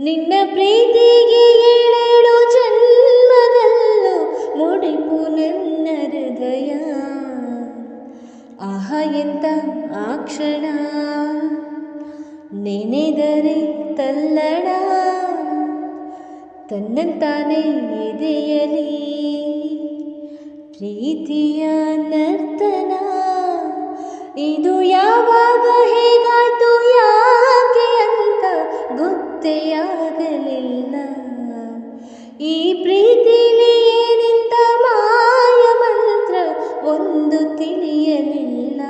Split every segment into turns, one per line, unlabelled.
ನಿನ್ನ ಪ್ರೀತಿಗೆ ಏಳೇಳು ಜನ್ಮದಲ್ಲೂ ಮುಡಿಪು ನನ್ನ ಹೃದಯ. ಆಹ, ಎಂತ ಆ ಕ್ಷಣ. ನೆನೆದರೆ ತಲ್ಲಣ. ತನ್ನಂತಾನೇ ಎದೆಯಲಿ. ಪ್ರೀತಿಯ ನರ್ತನ. ಇದು ಆಗಲಿಲ್ಲ ಈ ಪ್ರೀತಿಲಿ ಏನಿಂದ ಮಾಯ ಮಂತ್ರ ಒಂದು ತಿಳಿಯಲಿಲ್ಲ.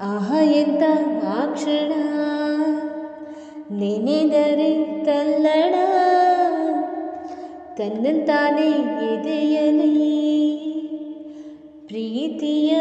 ಆಹ ಎಂತ ಆ ಕ್ಷಣ ನೆನೆದರೆ ತಲ್ಲಣ. ತನ್ನಂತಾನೇ ಎದೆಯಲಿ. ಪ್ರೀತಿಯ